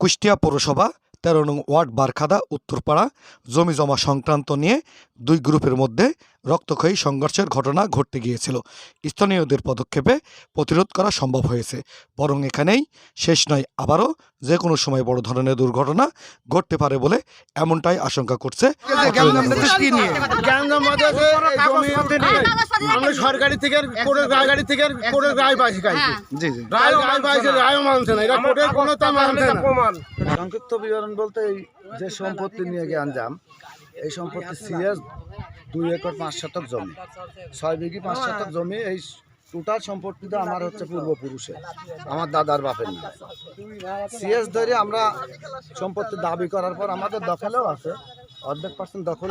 কুষ্টিয়া পৌরসভা তেরো নং ওয়ার্ড বারখাদা উত্তরপাড়া। জমি জমা সংক্রান্ত নিয়ে দুই গ্রুপের মধ্যে রক্তক্ষয়ী সংঘর্ষের ঘটনা ঘটতে গিয়েছিল। স্থানীয়দের পদক্ষেপে প্রতিরোধ করা সম্ভব হয়েছে। বরং এখানেই শেষ নয় আবারও যে কোনো সময় বড় ধরনের দুর্ঘটনা ঘটতে পারে বলে এমনটাই আশঙ্কা করছে অত্র এলাকাবাসী। গ্যাঞ্জাম বাজারে এই জমি নিয়ে আমরা সরকারি থেকে গাড়ি থেকে রায় পাইছি জি জি। রায় রায় পাইছে রায়ও মানছে না। এটা কোর্টের কোনো তা মানছে না। সংক্ষিপ্ত বিবরণ বলতে এই যে সম্পত্তি নিয়ে গ্যাঞ্জাম এই সম্পত্তি সিএস দুই একর পাঁচ শতক জমি। ছয় বিঘি পাঁচ শতক জমি এই টোটাল সম্পত্তিটা আমার হচ্ছে পূর্বপুরুষের। আমার দাদার বাপের নাম। সিএস ধরে আমরা সম্পত্তি দাবি করার পর আমাদের দখলেও আছে। অর্ধেক পার্সেন্ট দখল।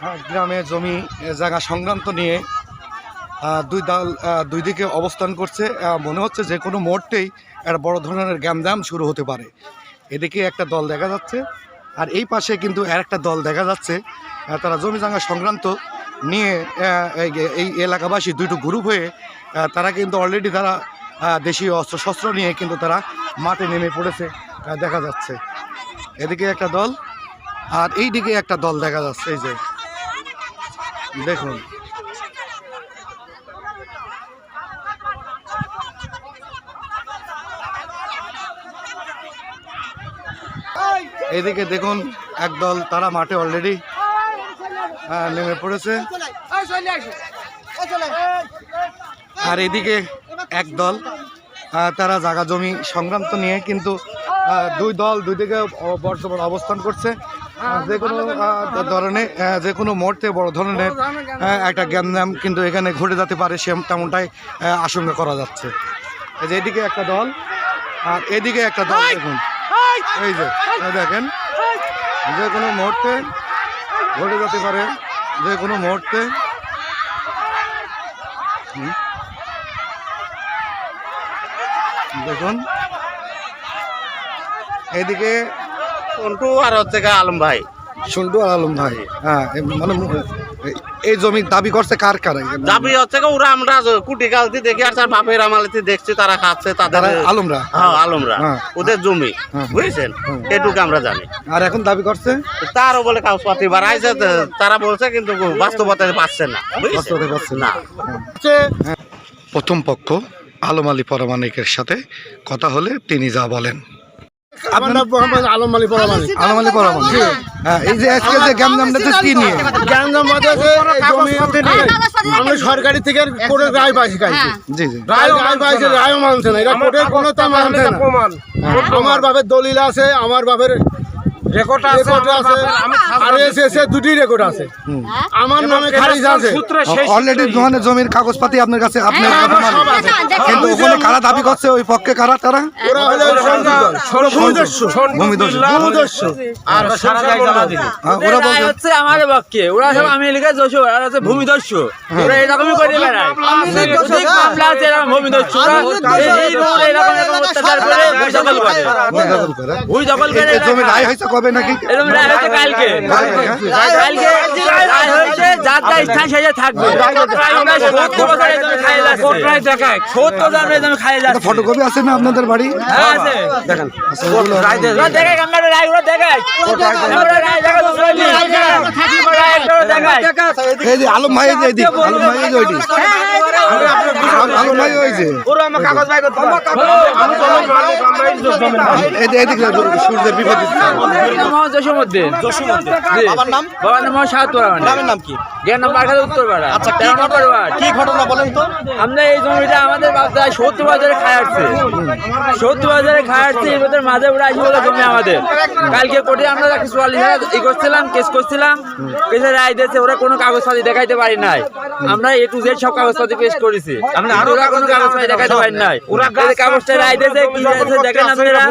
হ্যাঁ, গ্রামে জমি জায়গা সংক্রান্ত নিয়ে দুই দল দুই দিকে অবস্থান করছে। মনে হচ্ছে যে কোনো মুহূর্তেই একটা বড় ধরনের গ্যামজাম শুরু হতে পারে। এদিকে একটা দল দেখা যাচ্ছে, আর এই পাশে কিন্তু আর একটা দল দেখা যাচ্ছে তারা জমি জায়গা সংক্রান্ত নিয়ে এই এলাকাবাসী দুটো গ্রুপ হয়ে তারা কিন্তু অলরেডি তারা দেশীয় অস্ত্রশস্ত্র নিয়ে কিন্তু তারা মাঠে নেমে পড়েছে দেখা যাচ্ছে। এদিকে একটা দল, আর এই দিকে একটা দল দেখা যাচ্ছে, এই যে। দেখুন। এদিকে দেখুন একদল তারা মাঠে অলরেডি নেমে পড়েছে। আর এদিকে একদল আহ, তারা জায়গা জমি সংক্রান্ত নিয়ে কিন্তু দুই দল দুই দিকে বর্তমান অবস্থান করছে। যে কোনো ধরনের যে কোনো মুহূর্তে বড় ধরনের একটা গ্যামজাম কিন্তু এখানে ঘটে যেতে পারে সে তেমনটাই আশঙ্কা করা যাচ্ছে। যে এদিকে একটা দল আর এদিকে একটা দল দেখুন। এই যে দেখেন যে কোনো মুহূর্তে ঘটে যেতে পারে যে কোনো মুহূর্তে। দেখুন। এদিকে সন্টু আর হচ্ছে আলম ভাই। সন্টু আর আলম ভাই হ্যাঁ মানে এই জমি দাবি করছে কার কার? দাবি হচ্ছে ওরা আমরা কুটি গালতি দেখি আর তার বাপের আমালিতে দেখছি তারা খাচ্ছে তাদের আলমরা? হ্যাঁ আলমরা। হ্যাঁ। ওদের জমি হ্যাঁ। বুঝছেন? এটুকু আমরা জানি। আর এখন দাবি করছে? তারও বলে কাগজপাতি বাড়াইছে তারা বলছে কিন্তু বাস্তবতা পাচ্ছে না? বাস্তবতা পাচ্ছে না। না। প্রথম পক্ষ আলম আলী পরমাণিকের সাথে কথা হলে তিনি যা বলেন। আমার নাম মোহাম্মদ আলম আলী পরমানি। আলম আলী পরমাণিক হ্যাঁ এই যে আজকে যে গ্যামজামটা যে কি নিয়ে? গ্যাঞ্জাম বাজারে জমি আমরা সরকারি। থেকে কোর্টের রায় পাইছি কালকে জি জি। রায় রায় পাইছে রায়ও মানছে না। এটা কোর্টের কোনো তা মানছে না। আমার বাপের দলিল আছে আমার বাপের রেকর্ড আছে আর এসে দুটি রেকর্ড আছে। আমার নামে খারিজ আছে। অলরেডি দোকানে জমির কাগজপাতি আপনার কাছে আপনার হ্যাঁ, কথা মানে। কিন্তু ওখানে কারা দাবি করছে ওই পক্ষে কারা তারা? ওরা হলো ভূমিদস্যু ভূমিদস্যু ভূমিদস্যু আর সারা জায়গা জ্বালা দিল হ্যাঁ, ওরা হচ্ছে আমাদের পক্ষে। ওরা সব ওরা হচ্ছে ভূমিদস্য ওরা এরকমই করে বেড়ায়। মামলা আছে। এরকম ভূমিদস্য ওরা এই- এই রোড এরকম এরকম অত্যাচার করে ভূমি দখল করে। ভূমি দখল করে। ভূমি দখল করে এই জমি রায় হয়েছে কবে? নাকি? এরকম রায় হয়েছে কালকে। কালকে রায় হয়েছে যার যা স্থান সে থাকবে। ফটোকপি আছে না আপনাদের বাড়ি? হ্যাঁ, আছে। আচ্ছা, ওগুলো- ওরা দেখায়। আমরা রায় ওরা দেখায় আমরা রায় দেখায়। ওরা দেখায়। এই যে আলম ভাই আলম আলম এদিক সূর্যের জসীমউদ্দিন। বাবার নাম বাবার নাম? গ্রামের নাম কি? গ্রামের নাম বারখালী উত্তরপাড়া। আচ্ছা কি ঘটনা? কি ঘটনা বলেন তো? আমরা এই জমিটা আমাদের বাপদা সত্তর বাজারে খায় আসছে। সত্তর বাজারে খায় আসছে এবার মাঝে উড়ে বলে জমি আমাদের। কালকে কোর্টে আমরা চুয়াল্লিশ হাজার ই করছিলাম কেস করছিলাম। কেসে রায় দিয়েছে ওরা কোনো কাগজপাতি দেখাইতে পারি নাই। আমরা এ টু জেড সব কাগজপাতি পেশ করেছি। ওরা কোনো কাগজপাতি দেখাইতে পারি নাই। ওরা কাগজটা রায় দিয়েছে কি দেখেন আপনারা।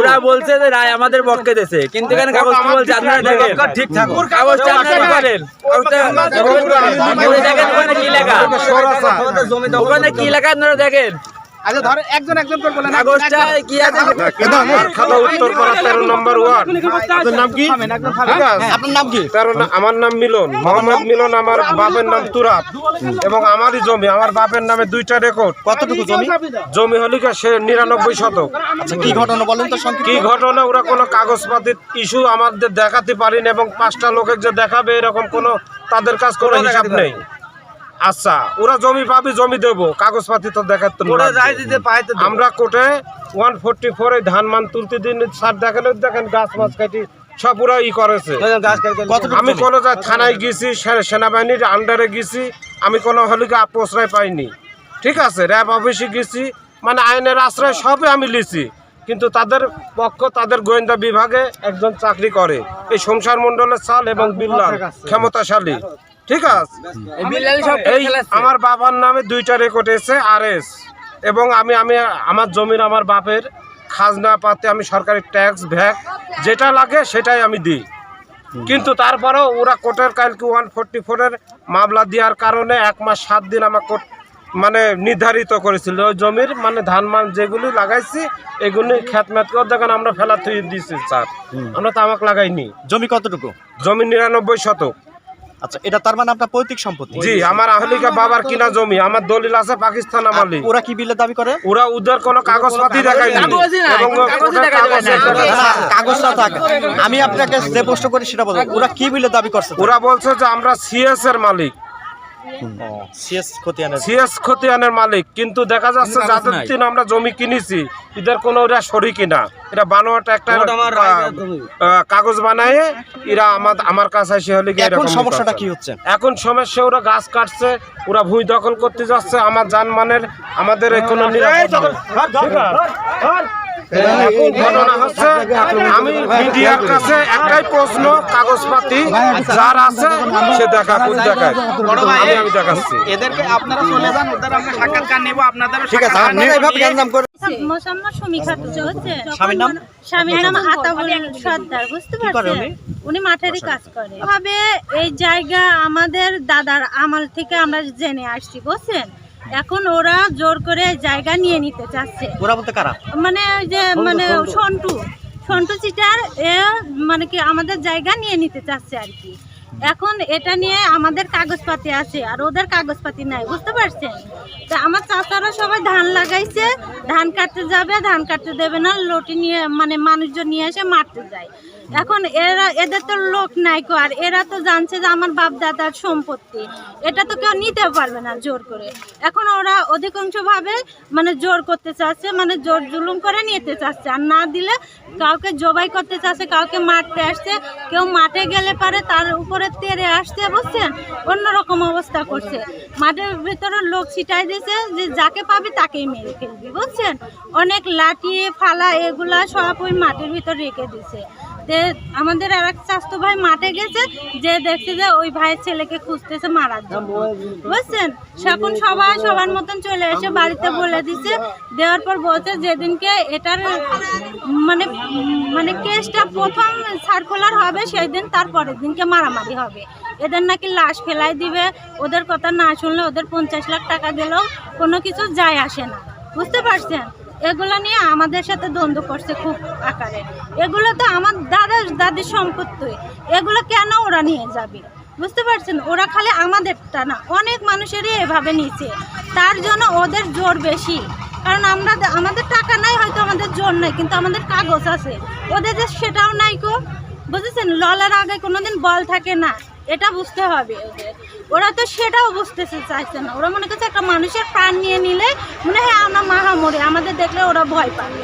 ওরা বলছে যে রায় আমাদের পক্ষে দিয়েছে। কিন্তু এখানে কাগজ কি বলছে? আপনারা দেখেন। ঠিক থাকুন কাগজটা আপনারা করেন কাগজটা ওখানে কি লেখা? ওখানে কি লেখা? আপনারা দেখেন। আচ্ছা ধরে একজন একজন করে বলেন কি আছে? খাতা উত্তর পাড়া তেরো নম্বর ওয়ার্ড। আপনার নাম কি? আপনার নাম কি? তেরো না- আমার নাম মিলন। মোহাম্মদ মিলন আমার বাপের নাম তুরাব এবং আমারই জমি আমার বাপের নামে দুইটা রেকর্ড। কতটুকু জমি? জমি হলি কি সে নিরানব্বই শতক। আচ্ছা কি ঘটনা বলেন তো কি ঘটনা? ওরা কোনো কাগজপাতির ইস্যু আমাদের দেখাতে পারিনি এবং পাঁচটা লোকের যে দেখাবে এরকম কোনো তাদের কাছ কোনো হিসাব নেই। আচ্ছা ওরা জমি পাবি জমি দেবো। কাগজপাতি তো দেখাতে তো আমরা কোর্টে ওয়ান ফোরটি ফোর ধান মান তুলতে দিন স্যার দেখেন দেখেন গাছ মাছ কাটি সব ওরা ই করেছে। আমি? কোনো থানায় গেছি সেনাবাহিনীর আন্ডারে গেছি আমি কোনো হলিকে প্রশ্রয় পাইনি। ঠিক আছে র্যাব অফিসে গেছি মানে আইনের আশ্রয় সবে আমি লিছি কিন্তু তাদের পক্ষ তাদের গোয়েন্দা বিভাগে একজন চাকরি করে। এই সংসার মণ্ডলের সাল এবং বিল্লাল ক্ষমতাশালী। ঠিক আছে? এই। আমার বাবার নামে দুইটা রেকর্ড এসে আর এস এবং আমি আমি আমার জমির আমার বাপের খাজনা পাতে আমি সরকারি ট্যাক্স ভ্যাক যেটা লাগে সেটাই আমি দিই। কিন্তু তারপরেও ওরা কোর্টের কালকে ওয়ান ফোরটি ফোরের মামলা দেওয়ার কারণে এক মাস সাত দিন আমার কোর্ট মানে নির্ধারিত করেছিল। ওই জমির মানে ধান মান যেগুলি লাগাইছি এগুলি খ্যাত ম্যাত করে দেখেন আমরা ফেলা তুই দিছি স্যার আমরা তামাক লাগাইনি। জমি কতটুকু? জমি নিরানব্বই শতক। আচ্ছা এটা তার মানে আপনার পৈতৃক সম্পত্তি? জি আমার আহলিকা বাবার কিনা জমি আমার দলিল আছে পাকিস্তান আমালি। ওরা কি বিলে দাবি করে? ওরা ওদের কোনো কাগজপাতি দেখায়নি। কাগজ না। থাক। আমি আপনাকে যে প্রশ্ন করি সেটা বলব। ওরা কি বিলে দাবি করছে? ওরা বলছে যে আমরা সিএস এর মালিক। সিএস খতিয়ানের মালিক কিন্তু দেখা যাচ্ছে যাদের দিন আমরা জমি কিনেছি এদের কোনো ওরা শরিকি না এটা বানোয়াটা একটা কাগজ বানায় এরা আমার আমার কাছে এসে হলে এখন সমস্যাটা কি হচ্ছে? এখন সমস্যা ওরা গাছ কাটছে ওরা ভূমি দখল করতে যাচ্ছে আমার জানমানের আমাদের কোনো? এখন ঘটনা হচ্ছে আমি মিডিয়ার কাছে একটাই প্রশ্ন কাগজপাতি যার আছে সে দেখা দেখায়। আমি আমি দেখাচ্ছি। এদেরকে আপনারা চলে যান ওদের আমরা সাক্ষাৎকার নেব আপনাদের ঠিক আছে আপনারা এইভাবে গ্যাঞ্জাম করে মোসাম্মদ সমীক্ষা তো হচ্ছে স্বামীর নাম? স্বামীর নাম আতাবুল সর্দার বুঝতে পারছেন? উনি? উনি মাঠেরই কাজ করে। ভাবে এই জায়গা আমাদের দাদার আমল থেকে আমরা জেনে আসছি বুঝছেন? এখন ওরা জোর করে জায়গা নিয়ে নিতে চাচ্ছে। ওরা বলতে কারা? মানে ওই যে মানে সন্টু সন্টু চিটার এ মানে কি আমাদের জায়গা নিয়ে নিতে চাচ্ছে আর কি। এখন এটা নিয়ে আমাদের কাগজপাতি আছে আর ওদের কাগজপাতি নাই বুঝতে পারছেন? তা আমার চাচারা সবাই ধান লাগাইছে ধান কাটতে যাবে ধান কাটতে দেবে না লটি নিয়ে মানে মানুষজন নিয়ে এসে মারতে যায়। এখন এরা, এদের তো লোক নাই আর এরা তো জানছে যে আমার বাপ দাদার সম্পত্তি। এটা তো কেউ নিতে পারবে না জোর করে। এখন ওরা অধিকাংশ ভাবে মানে জোর করতে চাচ্ছে মানে জোর জুলুম করে নিতে চাচ্ছে। আর না দিলে কাউকে জবাই করতে চাচ্ছে, কাউকে মারতে আসছে। কেউ মাঠে গেলে পারে, তার উপরে তেরে আসছে, বুঝছেন? অন্যরকম অবস্থা করছে। মাঠের ভিতরে লোক ছিটাই দিয়েছে যে যাকে পাবি তাকেই মেরে ফেলবি, বুঝছেন? অনেক লাঠি, ফালা, এগুলা সব ওই মাঠের ভিতর রেখে দিছে তে আমাদের আর এক স্বাস্থ্য ভাই মাঠে গেছে, যে দেখছে যে ওই ভাইয়ের ছেলেকে খুঁজতেছে মারার জন্য। বুঝছেন? এখন সবাই সবার মতন চলে এসে বাড়িতে বলে দিছে, দেওয়ার পর বলছে যেদিনকে এটার মানে মানে কেসটা প্রথম সার্কুলার হবে সেই দিন তার পরের দিনকে মারামারি হবে। এদের নাকি লাশ ফেলাই দিবে, ওদের কথা না শুনলে ওদের পঞ্চাশ লাখ টাকা দিলেও কোনো কিছু যায় আসে না। বুঝতে পারছেন? এগুলো নিয়ে আমাদের সাথে দ্বন্দ্ব করছে খুব আকারে। এগুলো তো আমার দাদা দাদির সম্পত্তি। এগুলো কেন ওরা নিয়ে যাবে? বুঝতে পারছেন? ওরা খালি আমাদেরটা না, অনেক মানুষেরই এভাবে নিচ্ছে তার জন্য ওদের জোর বেশি। কারণ আমরা আমাদের টাকা নাই, হয়তো আমাদের জোর নাই, কিন্তু আমাদের কাগজ আছে। ওদের যে সেটাও নাই কো। বুঝেছেন? ললার আগে কোনোদিন বল থাকে না। এটা বুঝতে হবে ওদের। ওরা তো সেটাও বুঝতেছে চাইছে না। ওরা মনে করছে একটা মানুষের প্রাণ নিয়ে নিলে মনে হয় আমরা মাহামরে আমাদের দেখলে ওরা ভয় পাবে।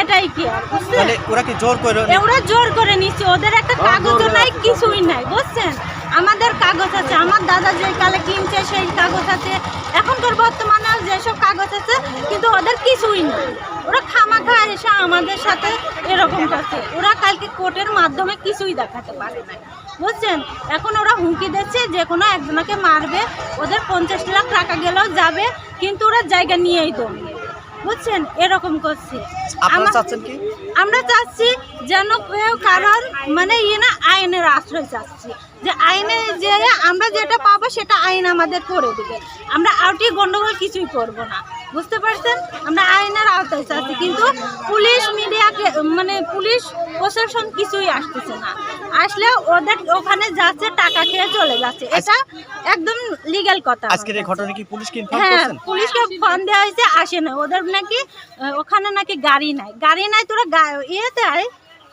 এটাই কি আর বুঝছেন? ওরা কি জোর করে ওরা জোর করে নিচ্ছে ওদের একটা কাগজও নাই কিছুই নাই বুঝছেন? আমাদের কাগজ আছে আমার দাদা যে কালে কিনছে সেই কাগজ আছে। এখনকার বর্তমানে যেসব কাগজ আছে কিন্তু ওদের কিছুই নেই। ওরা খামাখা এসে আমাদের সাথে এরকম করছে ওরা কালকে কোর্টের মাধ্যমে কিছুই দেখাতে পারে না। বুঝছেন? এখন ওরা হুমকি দিচ্ছে যে কোনো একজনকে মারবে ওদের পঞ্চাশ লাখ টাকা গেলেও যাবে কিন্তু ওরা জায়গা নিয়েই দৌড়বে বুঝছেন? এরকম করছে। আমার- চাচ্ছি যেন কেউ কারণ মানে ইয়ে না আইনের আশ্রয় চাচ্ছি। যে আইনে যে আমরা যেটা পাবো সেটা আইন আমাদের করে দেবে। আমরা আউটি গন্ডগোল কিছুই করব না। বুঝতে পারছেন? আমরা আইনের আওতায় আছি কিন্তু পুলিশ মিডিয়াকে মানে পুলিশ প্রশাসন কিছুই আসতেছে না। আসলে ওদের ওখানে যাচ্ছে টাকা খেয়ে চলে যাচ্ছে। এটা একদম লিগ্যাল কথা আজকের এই ঘটনা কি পুলিশকে ইনফর্ম হ্যাঁ পুলিশকে ফোন দেওয়া হয়েছে আসে না ওদের নাকি ওখানে নাকি গাড়ি নাই। গাড়ি নাই তোরা ইয়েতে আয়।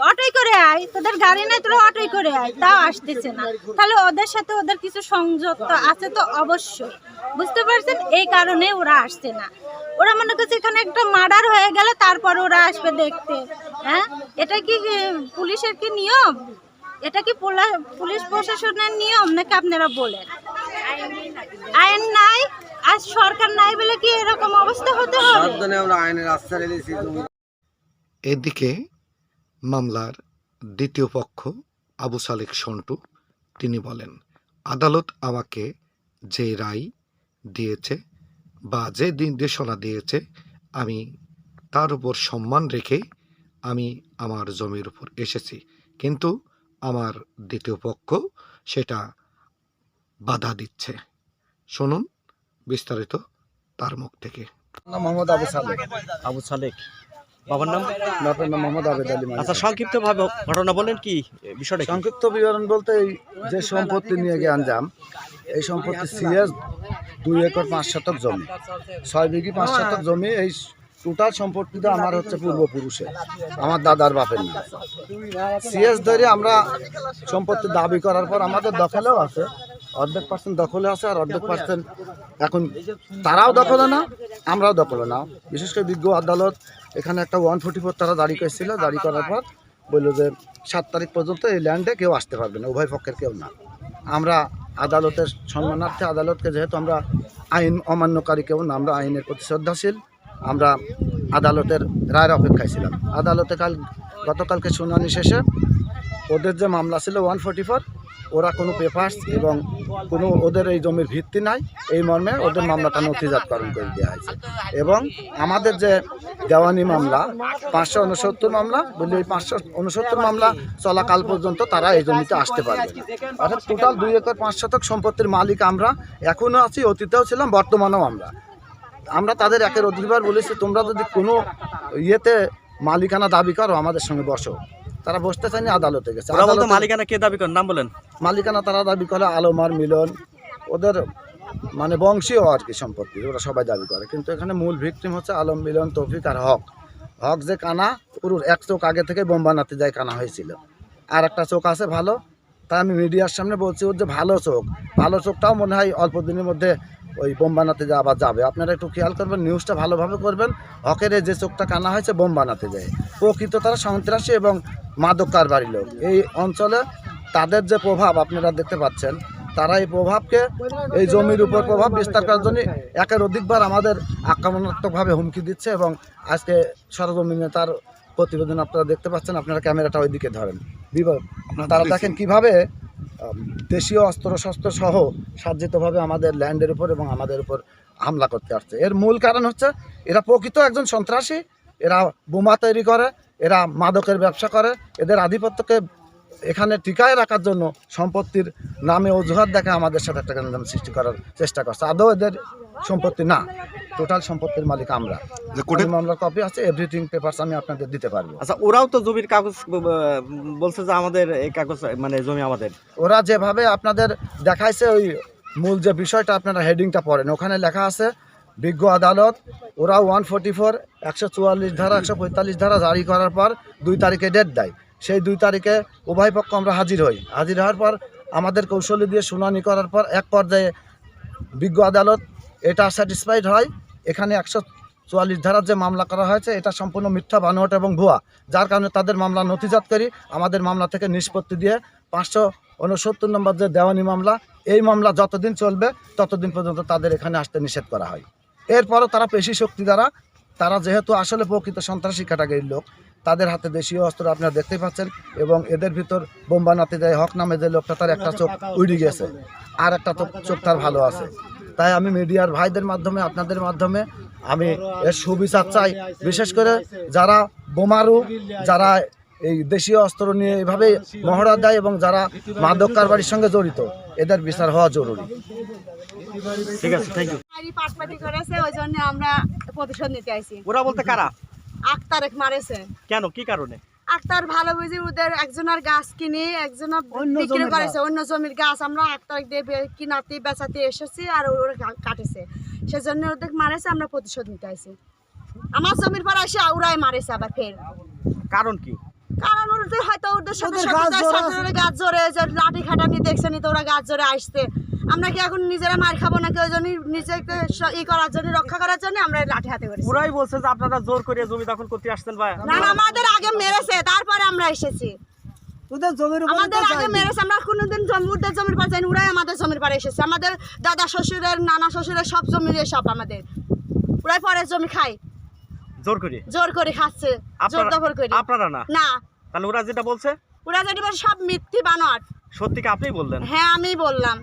অটোই করে আয়। তোদের গাড়ি নাই তোরা অটোই করে আয়। তাও আসতেছে না। তাহলে ওদের সাথে ওদের কিছু সংযুক্ত আছে তো অবশ্যই। বুঝতে পারছেন? এই কারণে ওরা আসছে না। ওরা মনে করছে এখানে একটা মার্ডার হয়ে গেলে তারপর ওরা আসবে দেখতে। হ্যাঁ? এটা কি পুলিশের কি নিয়ম? এটা কি পোলা- পুলিশ প্রশাসনের নিয়ম নাকি আপনারা বলেন? আইন নাই আজ সরকার নাই বলে কি এরকম অবস্থা হতে হবে? এদিকে মামলার দ্বিতীয় পক্ষ আবু সালেক সন্টু তিনি বলেন আদালত আমাকে যে রায় দিয়েছে বা যে নির্দেশনা দিয়েছে আমি তার উপর সম্মান রেখে আমি আমার জমির উপর এসেছি। কিন্তু আমার দ্বিতীয় পক্ষ সেটা বাধা দিচ্ছে। শুনুন বিস্তারিত তার মুখ থেকে। মোহাম্মদ আবু সালেক। আবু সালেক। বাবার নাম? বাপের নাম মোহাম্মদ আবেদ আলী। আচ্ছা সংক্ষিপ্ত ভাবে ঘটনা বলেন কি বিষয়টা সংক্ষিপ্ত বিবরণ বলতে এই যে সম্পত্তি নিয়ে গিয়ে আনজাম এই সম্পত্তি সিএস দুই একর পাঁচ শতক জমি। ছয় বিঘি পাঁচ শতক জমি এই টোটাল সম্পত্তিটা আমার হচ্ছে পূর্বপুরুষের আমার দাদার বাপের নাম। সিএস ধরে আমরা সম্পত্তি দাবি করার পর আমাদের দখলেও আছে। অর্ধেক পার্সেন্ট দখলে আছে আর অর্ধেক পার্সেন্ট এখন তারাও দখলে না আমরাও দখলে না। বিশেষ করে বিজ্ঞ আদালত এখানে একটা ওয়ান ফোর্টি ফোর তারা দাঁড়ি করেছিল। দাঁড়ি করার পর বলল যে সাত তারিখ পর্যন্ত এই ল্যান্ডে কেউ আসতে পারবে না উভয় পক্ষের কেউ না। আমরা আদালতের সম্মানার্থে আদালতকে যেহেতু আমরা আইন অমান্যকারী কেউ না আমরা আইনের প্রতি শ্রদ্ধাশীল আমরা আদালতের রায়ের অপেক্ষায় ছিলাম। আদালতে কাল গতকালকে শুনানি শেষে ওদের যে মামলা ছিল ওয়ান ফোর্টি ফোর ওরা কোনো পেপার্স এবং কোনো ওদের এই জমির ভিত্তি নাই, এই মর্মে ওদের মামলাটা নথিজাতকরণ করে দেওয়া হয়েছে। এবং আমাদের যে দেওয়ানি মামলা, পাঁচশো উনসত্তর মামলা, বলি ওই পাঁচশো উনসত্তর মামলা চলাকাল পর্যন্ত তারা এই জমিতে আসতে পারবে অর্থাৎ টোটাল দুই একর পাঁচ শতক সম্পত্তির মালিক আমরা এখনও আছি, অতীতেও ছিলাম, বর্তমানেও আমরা। আমরা তাদের একের অধিকার বলেছি, তোমরা যদি কোনো ইয়েতে মালিকানা দাবি করো, আমাদের সঙ্গে বসো। তারা বসতে চায়নি আদালতে গেছে। আদালতে- মালিকানা কে দাবি করেন? নাম বলেন। মালিকানা তারা দাবি করে আলমার মিলন। ওদের মানে বংশীয় আর কি সম্পত্তি ওরা সবাই দাবি করে। কিন্তু এখানে মূল ভিকটিম হচ্ছে আলম মিলন তৌফিক আর হক। হক যে কানা পুরো এক চোখ আগে থেকে বোম্বা নাতে যায় কানা হয়েছিল। আর একটা চোখ আছে ভালো তাই আমি মিডিয়ার সামনে বলছি ওর যে ভালো চোখ ভালো চোখটাও মনে হয় অল্প দিনের মধ্যে ওই বোম্বানাতে যা আবার যাবে। আপনারা একটু খেয়াল করবেন নিউজটা ভালোভাবে করবেন। হকের যে চোখটা কানা হয়েছে বোম্বানাতে যায়। প্রকৃত তারা সন্ত্রাসী এবং মাদক কারবারি লোক। এই অঞ্চলে তাদের যে প্রভাব আপনারা দেখতে পাচ্ছেন তারা এই প্রভাবকে এই জমির উপর প্রভাব বিস্তার করার জন্য একের অধিকবার আমাদের আক্রমণাত্মকভাবে হুমকি দিচ্ছে এবং আজকে সরজমিনে তার প্রতিবেদন আপনারা দেখতে পাচ্ছেন। আপনারা ক্যামেরাটা ওইদিকে ধরেন। বিব- তারা দেখেন কীভাবে দেশীয় অস্ত্রশস্ত্র সহ সাজ্জিতভাবে আমাদের ল্যান্ডের উপর এবং আমাদের উপর হামলা করতে আসছে। এর মূল কারণ হচ্ছে এরা প্রকৃত একজন সন্ত্রাসী, এরা বোমা তৈরি করে, এরা মাদকের ব্যবসা করে, এদের আধিপত্যকে এখানে টিকায় রাখার জন্য সম্পত্তির নামে অজুহাত দেখা আমাদের সাথে একটা গ্যাঞ্জাম সৃষ্টি করার চেষ্টা করছে। আদৌ এদের সম্পত্তি না টোটাল সম্পত্তির মালিক আমরা। যে মামলার কপি আছে এভরিথিং পেপারস আমি আপনাদের দিতে পারব। আচ্ছা ওরাও তো জমির কাগজ বলছে যে আমাদের এই কাগজ মানে জমি আমাদের। ওরা যেভাবে আপনাদের দেখাইছে ওই মূল যে বিষয়টা আপনারা হেডিংটা পড়েন। ওখানে লেখা আছে বিজ্ঞ আদালত ওরা ওয়ান ফোর্টি ফোর একশো চুয়াল্লিশ ধারা একশো পঁয়তাল্লিশ ধারা জারি করার পর দুই তারিখে ডেট দেয়। সেই দুই তারিখে উভয় পক্ষ আমরা হাজির হই। হাজির হওয়ার পর আমাদের কৌশলী দিয়ে শুনানি করার পর এক পর্যায়ে বিজ্ঞ আদালত এটা স্যাটিসফাইড হয়। এখানে একশো চুয়াল্লিশ ধারার যে মামলা করা হয়েছে, এটা সম্পূর্ণ মিথ্যা, বানোয়াট এবং ভুয়া। যার কারণে তাদের মামলা নথিজাত করি। আমাদের মামলা থেকে নিষ্পত্তি দিয়ে পাঁচশো উনসত্তর নম্বর যে দেওয়ানি মামলা, এই মামলা যতদিন চলবে, ততদিন পর্যন্ত তাদের এখানে আসতে নিষেধ করা হয়। এরপরও তারা পেশি শক্তি দ্বারা, তারা যেহেতু আসলে প্রকৃত সন্ত্রাসী ক্যাটাগরির লোক তাদের হাতে দেশীয় অস্ত্র আপনারা দেখতেই পাচ্ছেন এবং এদের ভিতর বোম্বা নাতে যায় হক নামে যে লোকটা তার একটা চোখ উড়ে গেছে আর একটা চোখ চোখ তার ভালো আছে। তাই আমি মিডিয়ার ভাইদের মাধ্যমে আপনাদের মাধ্যমে আমি এর সুবিচার চাই। বিশেষ করে যারা বোমারু যারা এই দেশীয় অস্ত্র নিয়ে এভাবে মহড়া দেয় এবং যারা মাদক কারবারির সঙ্গে জড়িত এদের বিচার হওয়া জরুরি। ঠিক আছে থ্যাংক ইউ করেছে ওই জন্য আমরা প্রতিশোধ নিতে আইছি। ওরা বলতে কারা? আক্তারেক মারেছে। কেন? কি কারণে? আক্তার ভালো বুঝি ওদের একজনের গাছ কিনে একজনের বিক্রি করেছে অন্য জমির গাছ। আমরা আক্তার দিয়ে কিনাতে বেচাতে এসেছি আর ওরা কাটেছে। সেজন্য ওদের মারেছে আমরা প্রতিশোধ নিতে আমার জমির পর এসে ওরাই মারেছে আবার ফের। কারণ কি? কারণ হয়তো ওদের সাথে সাথে যায়, সাথে ওরা গাছ জোরে লাঠি খাটানি দেখছে নি তো ওরা গাছ জোরে আসছে। আমরা কি এখন নিজেরা মার খাব নাকি ওই জন্য নিজেকে ই করার জন্য রক্ষা করার জন্য আমরা লাঠি হাতে করেছি? ওরাই বলছে যে আপনারা জোর করে জমি দখল করতে আসছেন ভাই। না না আমাদের আগে মেরেছে তারপরে আমরা এসেছি। আমাদের আগে মেরেছে আমরা কোনোদিন জমি ওদের জমির পর যাইনি ওরাই আমাদের জমির পরে এসেছে। আমাদের দাদা শ্বশুরের নানা শ্বশুরের সব জমির সব আমাদের। ওরাই পরে জমি খায়। জোর করে? জোর করে খাচ্ছে জোর দখল করে। আপনারা না? না। তাহলে ওরা যেটা বলছে? ওরা যেটা সব মিথ্যি বানোয়াট। সত্যি কি আপনিই বললেন? হ্যাঁ আমিই বললাম।